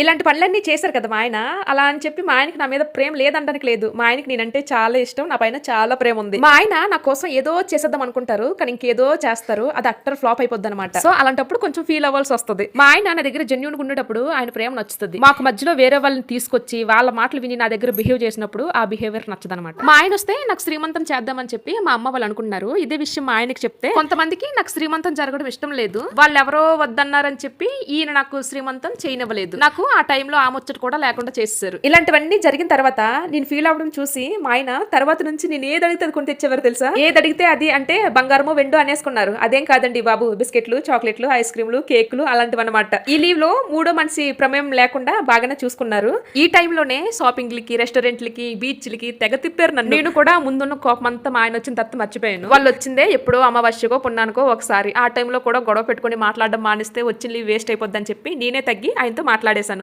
ఇలాంటి పనులన్నీ చేశారు కదా మా ఆయన. అలా అని చెప్పి మా ఆయనకి నా మీద ప్రేమ లేదంటానికి లేదు. మా ఆయనకి నేనంటే చాలా ఇష్టం. నా పైన చాలా ప్రేమ ఉంది. మా ఆయన నా కోసం ఏదో చేసేద్దాం అనుకుంటారు. కానీ ఇంకేదో చేస్తారు. అది అట్టర్ ఫ్లాప్ అయిపోద్ది అనమాట సో అలాంటప్పుడు కొంచెం ఫీల్ అవ్వాల్సి వస్తుంది. మా ఆయన నా దగ్గర జెన్యున్గా ఉండేటప్పుడు ఆయన ప్రేమ నచ్చుతుంది. మాకు మధ్యలో వేరే వాళ్ళని తీసుకొచ్చి వాళ్ళ మాటలు విని నా దగ్గర బిహేవ్ చేసినప్పుడు ఆ బిహేవియర్ నచ్చదనమాట మా ఆయన వస్తే నాకు శ్రీమంతం చేద్దామని చెప్పి మా అమ్మ వాళ్ళు అనుకున్నారు. ఇదే విషయం మా ఆయనకి చెప్తే కొంతమందికి నాకు శ్రీమంతం జరగడం ఇష్టం లేదు. వాళ్ళు ఎవరో వద్దన్నారని చెప్పి ఈయన నాకు శ్రీమంతం చేయనివ్వలేదు. నాకు ఆ టైంలో ఆ ముచ్చట కూడా లేకుండా చేసేసారు ఇలాంటివన్నీ జరిగిన తర్వాత నేను ఫీల్ అవ్వడం చూసి మా ఆయన తర్వాత నుంచి నేను ఏది అడిగితే అది కొని తెచ్చేవారు తెలుసా? ఏది అడిగితే అది అంటే బంగారము వెండు అనేసుకున్నారు. అదేం కాదండి బాబు బిస్కెట్లు చాక్లెట్లు ఐస్ క్రీమ్లు కేకులు అలాంటివి అనమాట ఈ లీవ్లో మూడో మనిషి ప్రమేయం లేకుండా బాగానే చూసుకున్నారు. ఈ టైంలోనే షాపింగ్లకి రెస్టారెంట్లకి బీచ్లకి తెగ తిప్పారు నన్ను. నేను కూడా ముందున్న కోపం అంతా మా ఆయన వచ్చిన తర్వాత మర్చిపోయాను. వాళ్ళు వచ్చిందే ఎప్పుడో అమావాస్యకో పున్నానికో ఒకసారి. ఆ టైంలో కూడా గొడవ పెట్టుకొని మాట్లాడడం మానేస్తే వచ్చిన లీవ్ వేస్ట్ అయిపోద్దని చెప్పి నేనే తగ్గి ఆయనతో మాట్లాడేశాను.